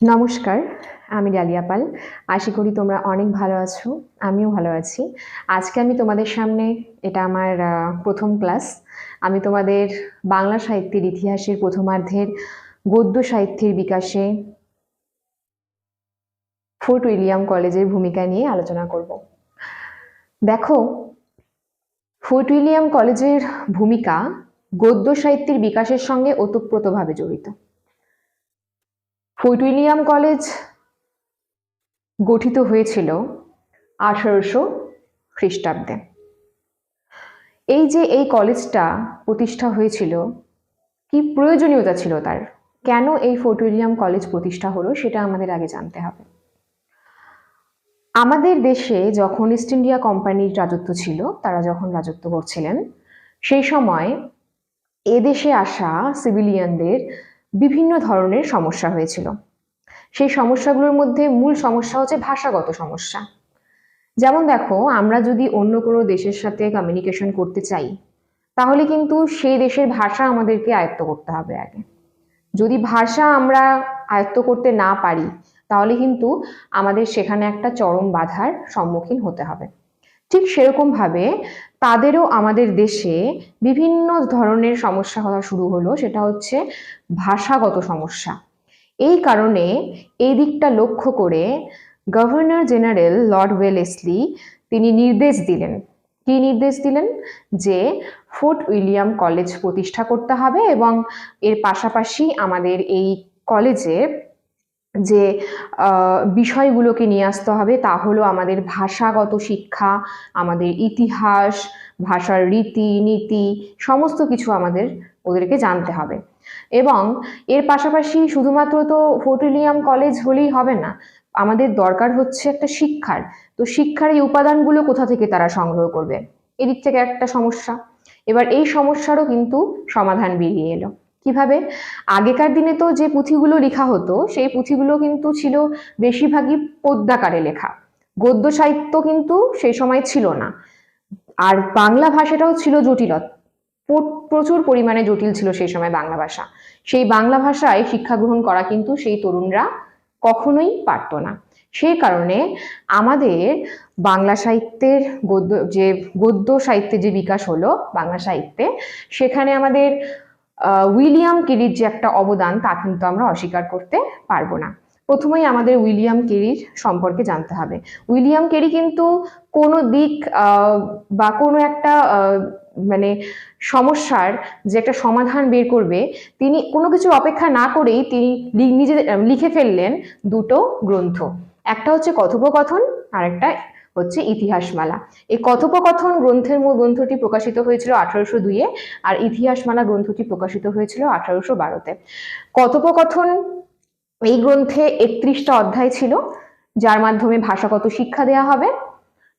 নমস্কার, আমি ডালিয়া পাল। আশা করি তোমরা অনেক ভালো আছো, আমিও ভালো আছি। আজকে আমি তোমাদের সামনে, এটা আমার প্রথম ক্লাস। আমি তোমাদের বাংলা সাহিত্যের ইতিহাসের প্রথমার্ধের গদ্য সাহিত্যের বিকাশে ফোর্ট উইলিয়াম কলেজের ভূমিকা নিয়ে আলোচনা করব। দেখো, ফোর্ট উইলিয়াম কলেজের ভূমিকা গদ্য সাহিত্যের বিকাশের সঙ্গে ওতপ্রোতভাবে জড়িত। ফোর্ট উইলিয়াম কলেজ গঠিত হয়েছিল আঠারোশো খ্রিস্টাব্দে। এই যে এই কলেজটা প্রতিষ্ঠা হয়েছিল, কি প্রয়োজনীয়তা ছিল তার? কেন এই ফোর্ট উইলিয়াম কলেজ প্রতিষ্ঠা হলো সেটা আমাদের আগে জানতে হবে। আমাদের দেশে যখন ইস্ট ইন্ডিয়া কোম্পানির রাজত্ব ছিল, তারা যখন রাজত্ব করছিলেন, সেই সময় এদেশে আসা সিভিলিয়ানদের বিভিন্ন ধরনের সমস্যা হয়েছিল। সেই সমস্যাগুলোর মধ্যে মূল সমস্যা হচ্ছে ভাষাগত সমস্যা। যেমন দেখো, আমরা যদি অন্য কোনো দেশের সাথে কমিউনিকেশন করতে চাই, তাহলে কিন্তু সেই দেশের ভাষা আমাদেরকে আয়ত্ত করতে হবে আগে। যদি ভাষা আমরা আয়ত্ত করতে না পারি, তাহলে কিন্তু আমাদের সেখানে একটা চরম বাধার সম্মুখীন হতে হবে। ঠিক সেরকমভাবে তাদেরও আমাদের দেশে বিভিন্ন ধরনের সমস্যা হওয়া শুরু হলো, সেটা হচ্ছে ভাষাগত সমস্যা। এই কারণে এই দিকটা লক্ষ্য করে গভর্নর জেনারেল লর্ড ওয়েলেসলি তিনি নির্দেশ দিলেন। কি নির্দেশ দিলেন? যে ফোর্ট উইলিয়াম কলেজ প্রতিষ্ঠা করতে হবে এবং এর পাশাপাশি আমাদের এই কলেজে যে বিষয়গুলোকে নিয়ে আসতে হবে, তা হলো আমাদের ভাষাগত শিক্ষা, আমাদের ইতিহাস, ভাষার রীতি, নীতি, সমস্ত কিছু আমাদের ওদেরকে জানতে হবে। এবং এর পাশাপাশি শুধুমাত্র তো ফোর্টিলিয়াম কলেজ হলেই হবে না, আমাদের দরকার হচ্ছে একটা শিক্ষার। তো শিক্ষার এই উপাদানগুলো কোথা থেকে তারা সংগ্রহ করবে? এদিক থেকে একটা সমস্যা। এবার এই সমস্যারও কিন্তু সমাধান বেরিয়ে এলো। কীভাবে? আগেকার দিনে তো যে পুঁথিগুলো লেখা হতো, সেই পুঁথিগুলো কিন্তু ছিল বেশিরভাগই পদ্যাকারে লেখা। গদ্য সাহিত্য কিন্তু সেই সময় ছিল না। আর বাংলা ভাষাটাও ছিল জটিল প্রচুর পরিমাণে জটিল ছিল সেই সময় বাংলা ভাষা। সেই বাংলা ভাষায় শিক্ষা গ্রহণ করা কিন্তু সেই তরুণরা কখনোই পারতো না। সেই কারণে আমাদের বাংলা সাহিত্যের গদ্য যে গদ্য সাহিত্যে যে বিকাশ হলো বাংলা সাহিত্যে, সেখানে আমাদের উইলিয়াম কেরির যে একটা অবদান, তা কিন্তু আমরা অস্বীকার করতে পারব না। প্রথমেই আমাদের উইলিয়াম কেরির সম্পর্কে জানতে হবে। উইলিয়াম কেরি কিন্তু কোনো দিক বা কোনো একটা মানে সমস্যার যে একটা সমাধান বের করবে, তিনি কোনো কিছু অপেক্ষা না করেই তিনি নিজে, লিখে ফেললেন দুটো গ্রন্থ। একটা হচ্ছে কথোপকথন আর একটা হচ্ছে ইতিহাসমালা। এই কথোপকথন গ্রন্থের মূল গ্রন্থটি প্রকাশিত হয়েছিল আঠারোশো দুইয়ে, আর ইতিহাসমালা গ্রন্থটি প্রকাশিত হয়েছিল আঠারোশো বারোতে। কথোপকথন এই গ্রন্থে একত্রিশটা অধ্যায় ছিল, যার মাধ্যমে ভাষাগত শিক্ষা দেয়া হবে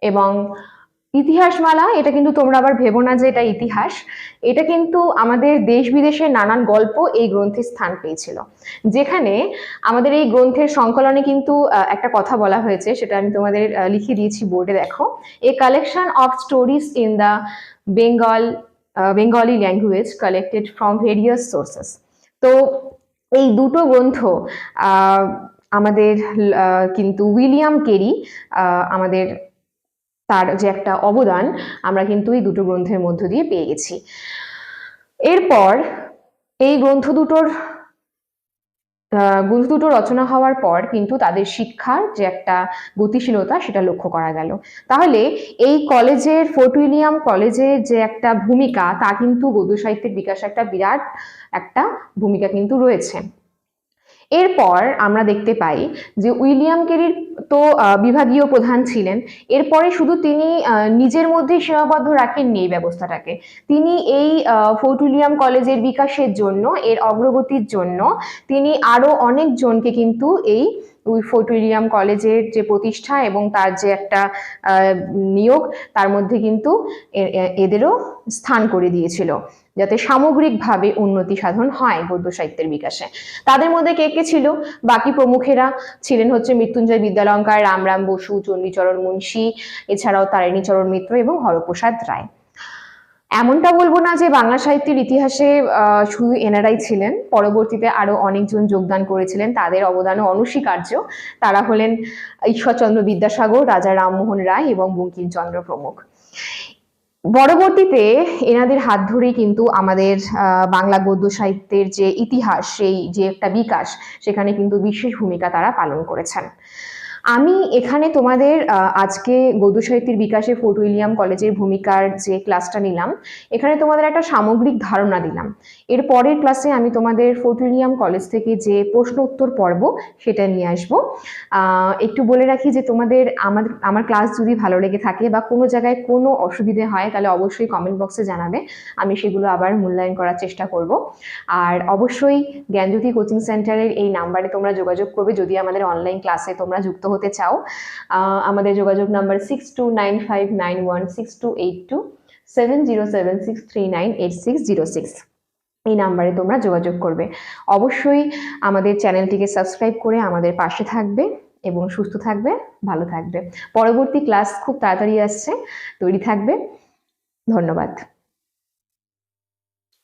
এবং ইতিহাসমালা, এটা কিন্তু তোমরা আবার ভেবো না যে এটা ইতিহাস। এটা কিন্তু আমাদের দেশ বিদেশের নানান গল্প এই গ্রন্থে স্থান পেয়েছিল। যেখানে আমাদের এই গ্রন্থের সংকলনে কিন্তু একটা কথা বলা হয়েছে, সেটা আমি তোমাদের লিখে দিয়েছি বোর্ডে, দেখো। A collection of stories in the Bengal Bengali language collected from various sources তো এই দুটো গ্রন্থ আমাদের কিন্তু উইলিয়াম কেরি আমাদের তার যে একটা অবদান, আমরা কিন্তু এই দুটো গ্রন্থের মধ্য দিয়ে পেয়ে গেছি। এরপর এই গ্রন্থ দুটোর গ্রন্থ দুটো রচনা হওয়ার পর কিন্তু তাদের শিক্ষার যে একটা গতিশীলতা সেটা লক্ষ্য করা গেল। তাহলে এই কলেজের, ফোর্ট উইলিয়াম কলেজের যে একটা ভূমিকা, তা কিন্তু গদ্য সাহিত্যের বিকাশে একটা বিরাট একটা ভূমিকা কিন্তু রয়েছে। এরপর আমরা দেখতে পাই যে উইলিয়াম কেরির তো বিভাগীয় প্রধান ছিলেন। এরপরে শুধু তিনি নিজের মধ্যে সীমাবদ্ধ রাখেননি এই ব্যবস্থাটাকে। তিনি এই ফোর্ট উইলিয়াম কলেজের বিকাশের জন্য, এর অগ্রগতির জন্য তিনি আরও অনেকজনকে কিন্তু এই উইলিয়াম কলেজের যে প্রতিষ্ঠা এবং তার যে একটা নিয়োগ, তার মধ্যে কিন্তু এদেরও স্থান করে দিয়েছিল, যাতে সামগ্রিকভাবে উন্নতি সাধন হয় গদ্য সাহিত্যের বিকাশে। তাদের মধ্যে কে কে ছিল? বাকি প্রমুখেরা ছিলেন হচ্ছে মৃত্যুঞ্জয় বিদ্যালঙ্কার, রামরাম বসু, চণ্ডীচরণ মুন্সী, এছাড়াও তারিণীচরণ মিত্র এবং হরপ্রসাদ রায়। এমনটা বলব না যে বাংলা সাহিত্যের ইতিহাসে শুধু এনারাই ছিলেন, পরবর্তীতে আরও অনেকজন যোগদান করেছিলেন, তাদের অবদানও অনস্বীকার্য। তারা হলেন ঈশ্বরচন্দ্র বিদ্যাসাগর, রাজা রামমোহন রায় এবং বঙ্কিমচন্দ্র প্রমুখ। পরবর্তীতে এনাদের হাত ধরেই কিন্তু আমাদের বাংলা গদ্য সাহিত্যের যে ইতিহাস, সেই যে একটা বিকাশ, সেখানে কিন্তু বিশেষ ভূমিকা তারা পালন করেছেন। আমি এখানে তোমাদের আজকে গদ্য সাহিত্যের বিকাশে ফোর্ট উইলিয়াম কলেজের ভূমিকার যে ক্লাসটা নিলাম, এখানে তোমাদের একটা সামগ্রিক ধারণা দিলাম। এর পরের ক্লাসে আমি তোমাদের ফোর্ট উইলিয়াম কলেজ থেকে যে প্রশ্ন উত্তর পর্ব, সেটা নিয়ে আসব। একটু বলে রাখি যে তোমাদের আমাদের আমার ক্লাস যদি ভালো লেগে থাকে বা কোনো জায়গায় কোনো অসুবিধে হয়, তাহলে অবশ্যই কমেন্ট বক্সে জানাবে। আমি সেগুলো আবার মূল্যায়ন করার চেষ্টা করব। আর অবশ্যই জ্ঞানজ্যোতি কোচিং সেন্টারের এই নাম্বারে তোমরা যোগাযোগ করবে, যদি আমাদের অনলাইন ক্লাসে তোমরা যুক্ত হতে চাও আমাদের যোগাযোগ number six two nine five nine one six two eight two seven zero seven six three nine eight six zero six এই নাম্বারে তোমরা যোগাযোগ করবে। অবশ্যই আমাদের চ্যানেলটিকে সাবস্ক্রাইব করে আমাদের পাশে থাকবে এবং সুস্থ থাকবে, ভালো থাকবে। পরবর্তী ক্লাস খুব তাড়াতাড়ি আসছে, তৈরি থাকবে। ধন্যবাদ।